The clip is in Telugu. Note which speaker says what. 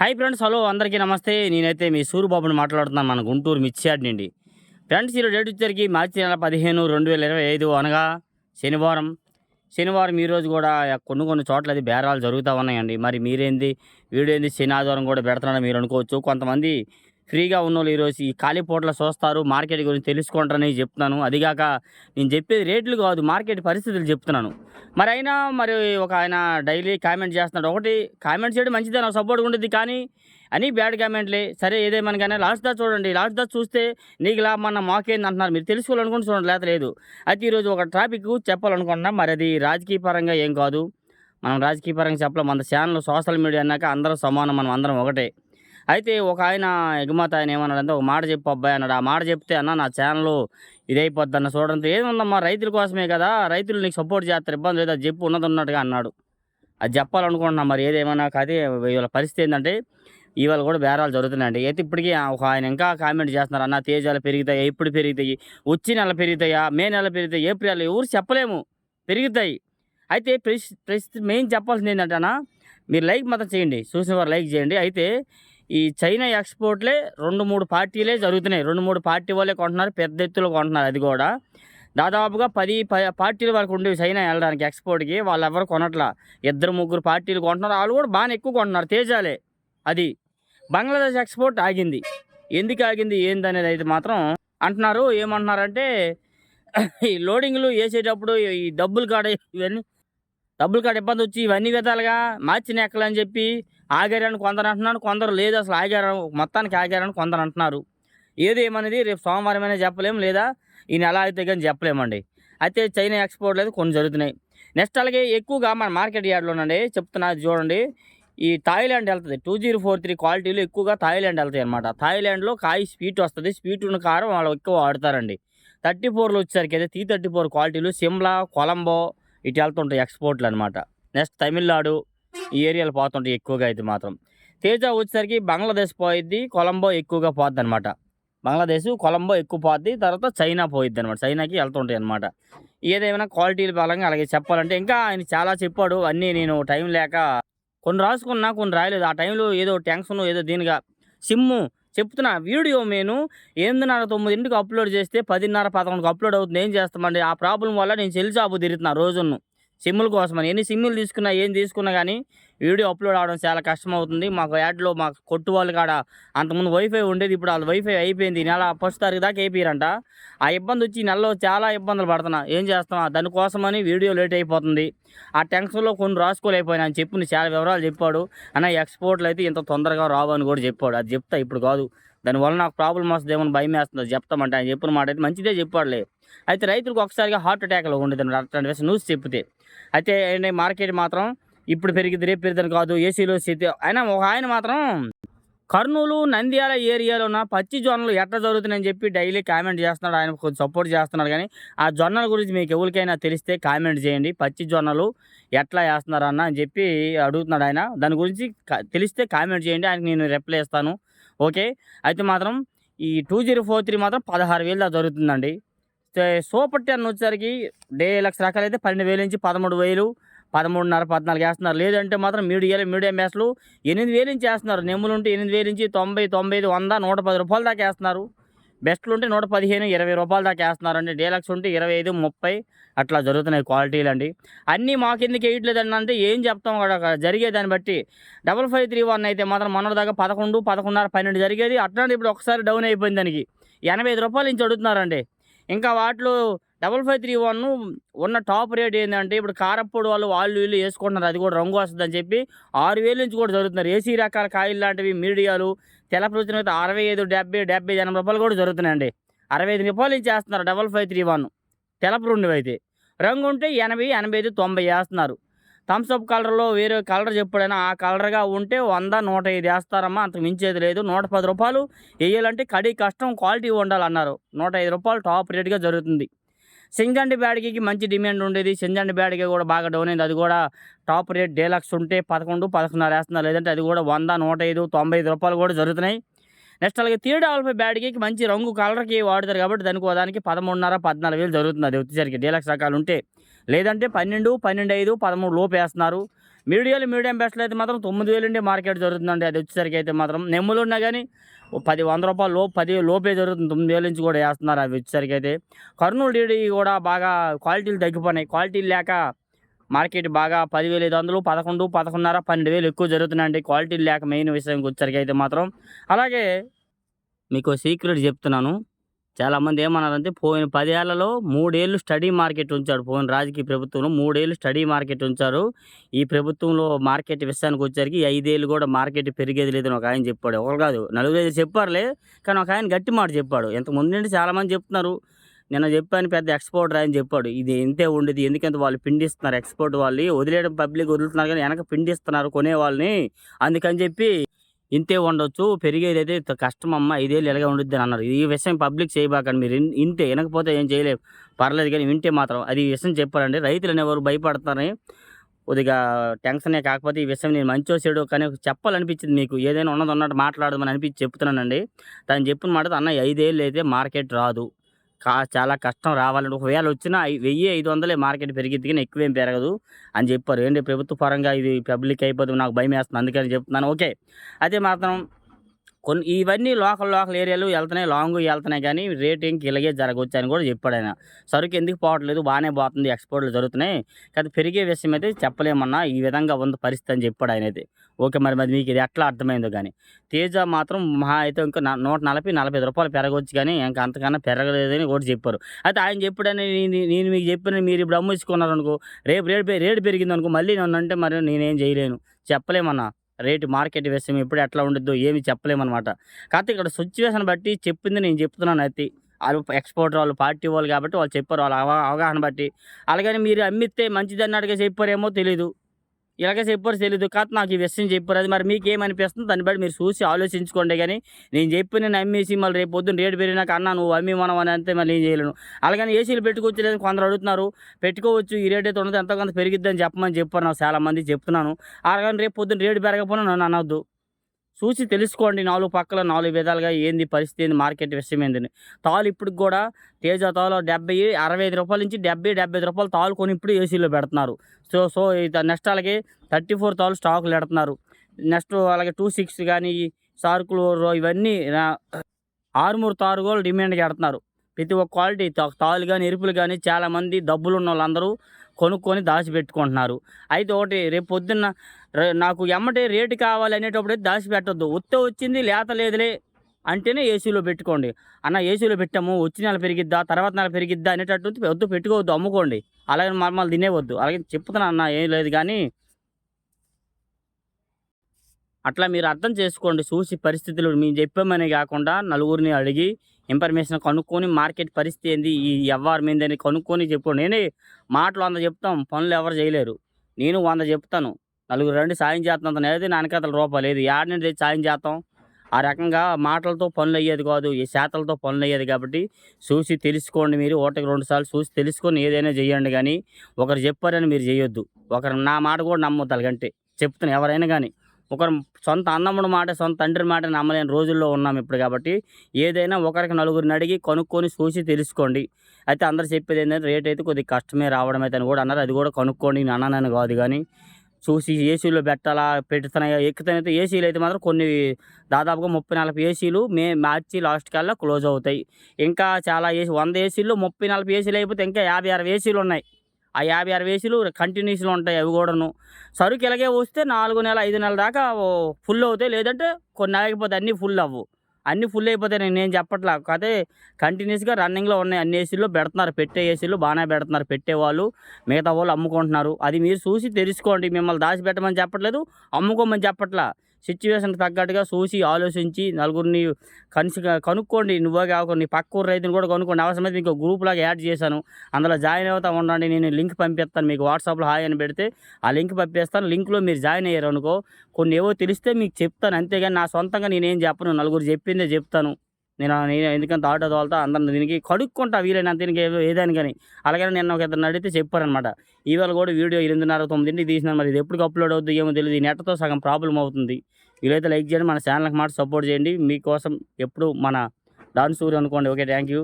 Speaker 1: హాయ్ ఫ్రెండ్స్ హలో అందరికీ నమస్తే. నేనైతే మీ సూరిబాబుని మాట్లాడుతున్నాను. మన గుంటూరు మిర్చియాడ్ నుండి. ఫ్రెండ్స్ ఈరోజు డేట్ వచ్చేసరికి మార్చి నెల పదిహేను రెండు వేల ఇరవై ఐదు అనగా శనివారం. శనివారం ఈరోజు కూడా కొన్ని కొన్ని చోట్ల అది బేరాలు జరుగుతూ ఉన్నాయండి. మరి మీరేంది? వీడేంది? శని ఆదివారం కూడా పెడుతున్నారని మీరు అనుకోవచ్చు. కొంతమంది ఫ్రీగా ఉన్న వాళ్ళు ఈరోజు ఈ ఖాళీ పూటలు చూస్తారు. మార్కెట్ గురించి తెలుసుకుంటారని చెప్తున్నాను. అదిగాక నేను చెప్పేది రేట్లు కాదు మార్కెట్ పరిస్థితులు చెప్తున్నాను. మరి అయినా మరి ఒక ఆయన డైలీ కామెంట్ చేస్తున్నాడు. ఒకటి కామెంట్ చేయడం మంచిదే నాకు సపోర్ట్ ఉంటుంది కానీ అని బ్యాడ్ కామెంట్లే. సరే ఏదేమని కానీ లాస్ట్ దా చూడండి. లాస్ట్ దా చూస్తే నీకు లాభం అన్న మాకేంది అంటున్నారు. మీరు తెలుసుకోవాలనుకుంటే చూడండి లేదా లేదు. అయితే ఈరోజు ఒక టాపిక్ చెప్పాలనుకుంటున్నా. మరి అది రాజకీయ పరంగా ఏం కాదు. మనం రాజకీయ పరంగా చెప్పలేం. మన ఛానల్ సోషల్ మీడియా అన్నాక అందరం సమానం. మనం అందరం ఒకటే. అయితే ఒక ఆయన ఎగుమతి ఆయన ఏమన్నాడంటే ఒక మాట చెప్పు అబ్బాయి అన్నాడు. ఆ మాట చెప్తే అన్న నా ఛానల్ ఇదైపోద్ది అన్న చూడంతో ఏముందమ్మా రైతుల కోసమే కదా రైతులు నీకు సపోర్ట్ చేస్తారు ఇబ్బంది లేదు చెప్పు ఉన్నది ఉన్నట్టుగా అన్నాడు. అది చెప్పాలనుకుంటున్నా మరి ఏదేమన్నా కాదే వీళ్ళ పరిస్థితి ఏంటంటే ఇవాళ కూడా బేరాలు జరుగుతున్నాయండి. అయితే ఇప్పటికీ ఒక ఆయన ఇంకా కామెంట్ చేస్తున్నారు అన్న తేజాలు పెరుగుతాయి? ఎప్పుడు పెరుగుతాయి? వచ్చి నెల పెరుగుతాయా? మే నెల పెరుగుతాయి? ఏప్రిల్ ఎవరు చెప్పలేము. పెరుగుతాయి. అయితే ప్రస్ ప్రస్తుతం మెయిన్ చెప్పాల్సింది ఏంటంటే అన్న మీరు లైక్ మాత్రం చేయండి. చూసిన వారు లైక్ చేయండి. అయితే ఈ చైనా ఎక్స్పోర్ట్లే రెండు మూడు పార్టీలే జరుగుతున్నాయి. రెండు మూడు పార్టీ వాళ్ళే కొంటున్నారు పెద్ద ఎత్తులో కొంటున్నారు అది కూడా. దాదాపుగా పది ప- పార్టీలు వరకు ఉండేవి చైనా వెళ్ళడానికి ఎక్స్పోర్ట్కి. వాళ్ళు ఎవరు కొనట్లా. ఇద్దరు ముగ్గురు పార్టీలు కొంటున్నారు. వాళ్ళు కూడా బాగానే ఎక్కువ కొంటున్నారు తేజాలే అది. బంగ్లాదేశ్ ఎక్స్పోర్ట్ ఆగింది. ఎందుకు ఆగింది? ఏందనేది అయితే మాత్రం అంటున్నారు. ఏమంటున్నారంటే ఈ లోడింగ్లు వేసేటప్పుడు ఈ డబ్బులు కాడ ఇవన్నీ డబ్బులు కాడ ఇబ్బంది వచ్చి ఇవన్నీ విధాలుగా మార్చి నెక్కలని చెప్పి ఆగారని కొందరు అంటున్నారు. కొందరు లేదు అసలు ఆగారు మొత్తానికి ఆగారని కొందరు అంటున్నారు. ఏదేమనేది రేపు సోమవారమైనా చెప్పలేము లేదా? ఈ నెల అయితే కానీ చెప్పలేమండి. అయితే చైనా ఎక్స్పోర్ట్లు అయితే కొన్ని జరుగుతున్నాయి. నెక్స్ట్ అలాగే ఎక్కువగా మన మార్కెట్ యార్డ్లోనండి చెప్తున్నా చూడండి. ఈ థాయిలాండ్ వెళ్తుంది. టూ జీరో ఫోర్ త్రీ క్వాలిటీలు ఎక్కువగా థాయిలాండ్ వెళ్తాయి అనమాట థాయిలాండ్లో కాయ స్వీట్ వస్తుంది. స్వీట్ ఉన్న కారం వాళ్ళు ఎక్కువ వాడతారండి. థర్టీ ఫోర్లు వచ్చేసరికి అయితే టీ థర్టీ ఫోర్ క్వాలిటీలు సిమ్లా కొలంబో ఇటు వెళ్తుంటాయి ఎక్స్పోర్ట్లు అనమాట నెక్స్ట్ తమిళనాడు ఈ ఏరియాలో పోతుంటాయి ఎక్కువగా అయితే మాత్రం. తేజ వచ్చేసరికి బంగ్లాదేశ్ పోయిద్ది కొలంబో ఎక్కువగా పోద్ది అనమాట బంగ్లాదేశ్ కొలంబో ఎక్కువ పోద్ది తర్వాత చైనా పోయిద్ది అనమాట చైనాకి వెళ్తుంటాయి అనమాట ఏదేమైనా క్వాలిటీల పరంగా అలాగే చెప్పాలంటే ఇంకా ఆయన చాలా చెప్పాడు అన్నీ నేను టైం లేక కొన్ని రాసుకున్నా కొన్ని రాయలేదు. ఆ టైంలో ఏదో టెన్షన్ ఏదో దీనిగా సిమ్ము చెప్తున్నా వీడియో నేను ఎనిమిదిన్నర తొమ్మిదింటికి అప్లోడ్ చేస్తే పదిన్నర పదకొండుకి అప్లోడ్ అవుతుంది. ఏం చేస్తామండి? ఆ ప్రాబ్లం వల్ల నేను సెల్ షాపు తిరుగుతున్నా రోజును సిమ్ముల కోసమని. ఎన్ని సిమ్ములు తీసుకున్నా ఏం తీసుకున్నా కానీ వీడియో అప్లోడ్ అవడం చాలా కష్టం అవుతుంది మాకు యాడ్లో మాకు కొట్టు వాళ్ళు కాడ అంతకుముందు వైఫై ఉండేది. ఇప్పుడు వాళ్ళ వైఫై అయిపోయింది. నెల ఫస్ట్ తారీఖు దాకా అయిపోయారంట. ఆ ఇబ్బంది వచ్చి నెలలో చాలా ఇబ్బందులు పడుతున్నా. ఏం చేస్తాం? దానికోసమని వీడియో లేట్ అయిపోతుంది. ఆ టెన్షన్లో కొన్ని రాసుకోలేకపోయినా అని చెప్పి చాలా వివరాలు చెప్పాడు. అన్న ఎక్స్పోర్ట్లు అయితే ఇంత తొందరగా రావు అని కూడా చెప్పాడు. అది చెప్తా. ఇప్పుడు కాదు. దానివల్ల నాకు ప్రాబ్లం వస్తుంది. ఏమైనా భయం వేస్తుంది. చెప్తామంటే ఆయన చెప్పిన మాట అయితే మంచిదే చెప్పాడులే. అయితే రైతులకు ఒకసారిగా హార్ట్ అటాక్లో ఉండేది. అట్లాంటి విషయం న్యూస్ చెప్తే అయితే మార్కెట్ మాత్రం ఇప్పుడు పెరిగింది రేపు పెరిగిందని కాదు ఏసీలో స్థితి అయినా ఒక ఆయన మాత్రం కర్నూలు నంద్యాల ఏరియాలోన పచ్చి జొన్నలు ఎట్లా జరుగుతున్నాయని చెప్పి డైలీ కామెంట్ చేస్తున్నాడు. ఆయన కొంచెం సపోర్ట్ చేస్తున్నాడు కానీ ఆ జొన్నల గురించి మీకు ఎవరికైనా తెలిస్తే కామెంట్ చేయండి. పచ్చి జొన్నలు ఎట్లా వేస్తున్నారు అన్న అని చెప్పి అడుగుతున్నాడు ఆయన. దాని గురించి తెలిస్తే కామెంట్ చేయండి. ఆయనకి నేను రిప్లై ఇస్తాను. ఓకే? అయితే మాత్రం ఈ టూ జీరో ఫోర్ త్రీ మాత్రం పదహారు వేలు దాకా జరుగుతుందండి. సూపర్ టెన్ వచ్చేసరికి డే లక్ష రకాలు అయితే పన్నెండు వేలు నుంచి పదమూడు వేలు పదమూడున్నర పద్నాలుగు వేస్తున్నారు. లేదంటే మాత్రం మీడియాలు మీడియం మేసలు ఎనిమిది వేలు నుంచి వేస్తున్నారు. నెమ్ములు ఉంటే ఎనిమిది వేలు నుంచి తొంభై తొంభై ఐదు వంద నూట పది రూపాయల దాకా వేస్తున్నారు. బెస్ట్లు ఉంటే నూట పదిహేను ఇరవై రూపాయల దాకా వేస్తున్నారు అండి. డీలక్స్ ఉంటే ఇరవై ఐదు ముప్పై అట్లా జరుగుతున్నాయి క్వాలిటీలు అండి. అన్నీ మాకెందుకు వేయట్లేదండి అంటే ఏం చెప్తాం అక్కడ? జరిగే దాన్ని బట్టి డబల్ ఫైవ్ త్రీ వన్ అయితే మాత్రం మన దాకా పదకొండు పదకొండున్నర పన్నెండు జరిగేది. అట్లాంటి ఇప్పుడు ఒకసారి డౌన్ అయిపోయింది దానికి. ఎనభై ఐదు రూపాయల నుంచి అడుగుతున్నారండి. ఇంకా వాటిలో డబల్ ఫైవ్ త్రీ వన్ ఉన్న టాప్ రేట్ ఏంటంటే ఇప్పుడు కారప్పొడి వాళ్ళు వాళ్ళు వీళ్ళు వేసుకుంటున్నారు. అది కూడా రంగు వస్తుందని చెప్పి ఆరు వేలు నుంచి కూడా జరుగుతున్నారు ఏసీ రకాల కాయలు లాంటివి మీడియాలు తెలప రుచిన అయితే అరవై ఐదు డెబ్బై డెబ్బై ఎనభై రూపాయలు కూడా జరుగుతున్నాయండి. అరవై ఐదు రూపాయలు నుంచి వేస్తున్నారు డబల్ ఫైవ్ త్రీ వన్. తెలప రెండు అయితే. రంగు ఉంటే ఎనభై ఎనభై ఐదు తొంభై వేస్తున్నారు. థమ్స్అప్ కలర్లో వేరే కలర్ చెప్పాడైనా ఆ కలర్గా ఉంటే వంద నూట ఐదు వేస్తారమ్మా అంతకు మించేది లేదు. నూట పది రూపాయలు వేయాలంటే కడి కష్టం క్వాలిటీ ఉండాలన్నారు. నూట ఐదు రూపాయలు టాప్ రేట్గా జరుగుతుంది. సింజండి బ్యాడ్కి మంచి డిమాండ్ ఉండేది. సింజండి బ్యాడ్కి కూడా బాగా డౌన్ అయింది. అది కూడా టాప్ రేట్ డేలక్స్ ఉంటే పదకొండు పదకొండున్నర వేస్తున్నారు. లేదంటే అది కూడా వంద నూట ఐదు తొంభై ఐదు రూపాయలు కూడా జరుగుతున్నాయి. నెక్స్ట్ అలాగే త్రీ డాల్ఫై బ్యాడ్కి మంచి రంగు కలర్కి వాడతారు కాబట్టి దానికి దానికి పదమూడున్నర పద్నాలుగు వేలు జరుగుతుంది. అది వచ్చేసరికి డీలక్స్ రకాలు ఉంటే. లేదంటే పన్నెండు పన్నెండు ఐదు పదమూడు లోపు వేస్తున్నారు. మీడియాలు మీడియం బెస్ట్లో అయితే మాత్రం తొమ్మిది వేలు మార్కెట్ జరుగుతుందండి. అది వచ్చేసరికి అయితే మాత్రం నెమ్ములు ఉన్నా కానీ పది వంద రూపాయలు లోపు పది లోపే జరుగుతుంది. తొమ్మిది వేల నుంచి కూడా వేస్తున్నారు అవి వచ్చేసరికి అయితే. కర్నూలు డీడీ కూడా బాగా క్వాలిటీలు తగ్గిపోయినాయి. క్వాలిటీలు లేక మార్కెట్ బాగా పదివేల ఐదు వందలు పదకొండు పదకొండున్నర పన్నెండు వేలు ఎక్కువ జరుగుతున్నాయండి. క్వాలిటీలు లేక మెయిన్ విషయం వచ్చరికి అయితే మాత్రం. అలాగే మీకు సీక్రెట్ చెప్తున్నాను. చాలామంది ఏమన్నారంటే పోయిన పదేళ్ళలో మూడేళ్ళు స్టడీ మార్కెట్ ఉంచాడు పోయిన రాజకీయ ప్రభుత్వంలో మూడేళ్ళు స్టడీ మార్కెట్ ఉంచారు. ఈ ప్రభుత్వంలో మార్కెట్ విషయానికి వచ్చరికి ఐదేళ్ళు కూడా మార్కెట్ పెరిగేది లేదని ఒక ఆయన చెప్పాడు. ఒకరు కాదు నలుగురు ఐదు చెప్పారులే కానీ ఒక ఆయన గట్టి మాట చెప్పాడు. ఇంతకుముందు నుండి చాలామంది చెప్తున్నారు. నిన్న చెప్పాను పెద్ద ఎక్స్పోర్ట్ రాయని చెప్పాడు ఇది ఇంతే ఉండేది ఎందుకంటే వాళ్ళు పిండిస్తున్నారు ఎక్స్పోర్ట్ వాళ్ళు వదిలేయడం పబ్లిక్ వదులుతున్నారు కానీ వెనక పిండిస్తున్నారు కొనే వాళ్ళని అందుకని చెప్పి ఇంతే ఉండొచ్చు పెరిగేది అయితే కష్టం అమ్మ ఐదేళ్ళు ఎలాగే ఉండుద్ది అని అన్నారు. ఈ విషయం పబ్లిక్ చేయబాకండి మీరు. ఇంతే వినకపోతే ఏం చేయలేము పర్లేదు కానీ వింటే మాత్రం. అది ఈ విషయం చెప్పారండి రైతులు అనేవారు భయపడతారని కొద్దిగా టెన్షనే కాకపోతే ఈ విషయం నేను మంచో చెడు కానీ చెప్పాలనిపించింది మీకు. ఏదైనా ఉన్నది ఉన్నట్టు మాట్లాడమని అనిపించి చెప్తున్నానండి. తను చెప్పిన మాట అన్న ఐదేళ్ళు అయితే మార్కెట్ రాదు. కా చాలా కష్టం రావాలంటే ఒకవేళ వచ్చినా వెయ్యి ఐదు వందలే మార్కెట్ పెరిగిద్ది కానీ ఎక్కువేం పెరగదు అని చెప్పారు. ఏంటి ప్రభుత్వ పరంగా ఇది పబ్లిక్ అయిపోతుంది నాకు భయం వేస్తుంది అందుకని చెప్తున్నాను. ఓకే. అదే మాత్రం కొన్ని ఇవన్నీ లోకల్ లోకల్ ఏరియాలు వెళ్తున్నాయి లాంగ్ వెళ్తున్నాయి కానీ రేట్ రేటింగ్కి ఇలాగే జరగవచ్చు అని కూడా చెప్పాడు ఆయన. సరుకు ఎందుకు పోవట్లేదు బాగానే పోతుంది ఎక్స్పోర్ట్లు జరుగుతున్నాయి. కానీ పెరిగే విషయం అయితే చెప్పలేమన్నా ఈ విధంగా ఉంది పరిస్థితి అని చెప్పాడు ఆయన అయితే. ఓకే మరి మరి మీకు ఇది ఎట్లా అర్థమైందో కానీ. తేజ మాత్రం మహా అయితే ఇంకా నూట నలభై నలభై రూపాయలు పెరగవచ్చు కానీ ఇంకా అంతకన్నా పెరగలేదని కూడా చెప్పారు. అయితే ఆయన చెప్పాడని నేను మీకు చెప్పిన మీరు ఇప్పుడు అమ్ముకున్నారు అనుకో రేపు రేటు రేటు పెరిగింది అనుకో మళ్ళీ నన్ను అంటే మరి నేనేం చేయలేను. చెప్పలేమన్నా. రేటు మార్కెట్ విషయం ఎప్పుడు ఎట్లా ఉండొద్దు ఏమి చెప్పలేమన్నమాట. కాకపోతే ఇక్కడ సిచ్యువేషన్ బట్టి చెప్పింది నేను చెప్తున్నాను అయితే వాళ్ళు ఎక్స్పోర్టర్ వాళ్ళు పార్టీ వాళ్ళు కాబట్టి వాళ్ళు చెప్పారు. వాళ్ళ అవ అవగాహన బట్టి. అలాగని మీరు అమ్మితే మంచిది అన్నట్టుగా చెప్పారేమో తెలీదు. ఇలాగే చెప్పారు తెలీదు. కాదు నాకు ఈ విషయం చెప్పారు. అది మరి మీకు ఏమనిపిస్తుంది దాన్ని బట్టి మీరు చూసి ఆలోచించుకోండి కానీ నేను చెప్పి నేను అమ్మేసి మళ్ళీ రేపు పొద్దున్న రేటు పెరిగినాక అన్నా నువ్వు అమ్మి మనం అని అంతే మళ్ళీ ఏం చేయలేను. అలాగని ఏసీలు పెట్టుకోవచ్చు లేదని కొందరు అడుగుతున్నారు. పెట్టుకోవచ్చు. ఈ రేట్ అయితే ఉన్నది ఎంతో కొంత పెరిగిద్దని చెప్పమని చెప్పారు నాకు చాలామంది చెప్తున్నాను. అలాగని రేపు పొద్దున్న రేటు పెరగకపోయినా నన్ను అనొద్దు. చూసి తెలుసుకోండి నాలుగు పక్కల నాలుగు విధాలుగా ఏంది పరిస్థితి ఏంది మార్కెట్ విషయం ఏందని. తాలు ఇప్పుడు కూడా తేజ తాలు డెబ్బై అరవై ఐదు రూపాయల నుంచి డెబ్బై డెబ్బై ఐదు రూపాయలు తాలు కొని ఇప్పుడు ఏసీలో పెడుతున్నారు. సో సో నెక్స్ట్ అలాగే థర్టీ ఫోర్ తాలు స్టాకులు పెడుతున్నారు. నెక్స్ట్ అలాగే టూ సిక్స్ కానీ సార్కులు ఇవన్నీ ఆరుమూరు తారు కూడా డిమాండ్కి పెడుతున్నారు. ప్రతి ఒక్క క్వాలిటీ తా- కానీ ఎరుపులు కానీ చాలామంది డబ్బులు ఉన్న వాళ్ళందరూ కొనుక్కొని దాచిపెట్టుకుంటున్నారు. అయితే ఒకటి రేపు పొద్దున్న నాకు ఎమ్మటే రేటు కావాలి అనేటప్పుడు దాచిపెట్టద్దు. ఉత్త వచ్చింది లేత లేదులే అంటేనే ఏసీలో పెట్టుకోండి. అన్న ఏసీలో పెట్టాము వచ్చి నెల పెరిగిద్దా తర్వాత నెల పెరిగిద్దా అనేటట్టు వద్దు పెట్టుకోవద్దు అమ్ముకోండి. అలాగే మమ్మల్ని తినేవద్దు అలాగే చెప్తున్నా అన్న ఏం లేదు కానీ అట్లా మీరు అర్థం చేసుకోండి. చూసి పరిస్థితులు మేము చెప్పామని కాకుండా నలుగురిని అడిగి ఇన్ఫర్మేషన్ కనుక్కొని మార్కెట్ పరిస్థితి ఏంది? ఈ వ్యవహారం ఏందని కనుక్కొని చెప్పు. నేనే మాటలు వంద చెప్తాం. పనులు ఎవరు చేయలేరు. నేను వంద చెప్తాను. నలుగురు రెండు సాయం చేస్తాం. అనేది నానకతల రూపాయలు లేదు. యాడ్ నుండి సాయం చేస్తాం? ఆ రకంగా మాటలతో పనులు అయ్యేది కాదు. ఈ శాతలతో పనులు అయ్యేది కాబట్టి చూసి తెలుసుకోండి మీరు. ఒకటికి రెండు సార్లు చూసి తెలుసుకొని ఏదైనా చేయండి కానీ ఒకరు చెప్పారని మీరు చేయొద్దు. ఒకరు నా మాట కూడా నమ్మొద్దు కంటే చెప్తున్నాను ఎవరైనా కానీ. ఒకరు సొంత అన్నమ్ముడు మాట సొంత తండ్రి మాట నమ్మలేని రోజుల్లో ఉన్నాం ఇప్పుడు కాబట్టి ఏదైనా ఒకరికి నలుగురిని అడిగి కొనుక్కొని చూసి తెలుసుకోండి. అయితే అందరు చెప్పేది ఏంటంటే రేట్ అయితే కొద్దిగా కష్టమే రావడం అయితే అని కూడా అన్నారు. అది కూడా కనుక్కోండి నేను అన్నానని కాదు కానీ చూసి ఏసీలో పెట్టాలా పెడుతున్నాయా ఎక్కుతానైతే ఏసీలు అయితే మాత్రం కొన్ని దాదాపుగా ముప్పై నలభై ఏసీలు మే మార్చి లాస్ట్ కల్లా క్లోజ్ అవుతాయి. ఇంకా చాలా ఏసీ వంద ఏసీలు ముప్పై నలభై ఏసీలు అయిపోతే ఇంకా యాభై అరవై ఏసీలు ఉన్నాయి. ఆ యాభై అరవై ఏసీలు కంటిన్యూస్లో ఉంటాయి అవి కూడాను. సరుకు ఇలాగే వస్తే నాలుగు నెల ఐదు నెలల దాకా ఫుల్ అవుతాయి. లేదంటే కొన్ని ఆగిపోతే అన్నీ ఫుల్ అవ్వు. అన్నీ ఫుల్ అయిపోతాయి. నేను నేను చెప్పట్లా. కాకపోతే కంటిన్యూస్గా రన్నింగ్లో ఉన్నాయి. అన్ని ఏసీల్లో పెడుతున్నారు. పెట్టే ఏసీలు బాగానే పెడుతున్నారు. పెట్టేవాళ్ళు మిగతా వాళ్ళు అమ్ముకుంటున్నారు. అది మీరు చూసి తెలుసుకోండి. మిమ్మల్ని దాచిపెట్టమని చెప్పట్లేదు. అమ్ముకోమని చెప్పట్లా. సిచ్యువేషన్ తగ్గట్టుగా చూసి ఆలోచించి నలుగురిని కనిసి కనుక్కోండి. నువ్వే కాకుండా నీ పక్క ఊరు రైతుని కూడా కనుక్కోండి. అవసరమైతే మీకు గ్రూప్ లాగా యాడ్ చేశాను. అందులో జాయిన్ అవుతా ఉండండి. నేను లింక్ పంపిస్తాను మీకు వాట్సాప్లో హాయ్ అని పెడితే ఆ లింక్ పంపిస్తాను. లింక్లో మీరు జాయిన్ అయ్యారు అనుకో కొన్ని ఏవో తెలిస్తే మీకు చెప్తాను. అంతేగాని నా సొంతంగా నేనేం చెప్పను. నలుగురు చెప్పిందే చెప్తాను. నేను నేను ఎందుకంటే ఆటో తోలుతా అందరిని దీనికి కడుక్కుంటా వీలైనంత దీనికి ఏదో కానీ. అలాగే నేను ఒక ఇద్దరిని అడిగితే చెప్పారనమాట ఈవేళ కూడా వీడియో ఎనిమిదిన్నర తొమ్మిదింటికి తీసినాను మరి ఇది ఎప్పుడు అప్లోడ్ అవుతుంది ఏమో తెలియదు ఈ నెట్తో సగం ప్రాబ్లం అవుతుంది. వీలైతే లైక్ చేయండి. మన ఛానల్కి మాట సపోర్ట్ చేయండి. మీకోసం ఎప్పుడు మన డాన్స్ సూర్య అనుకోండి. Okay thank you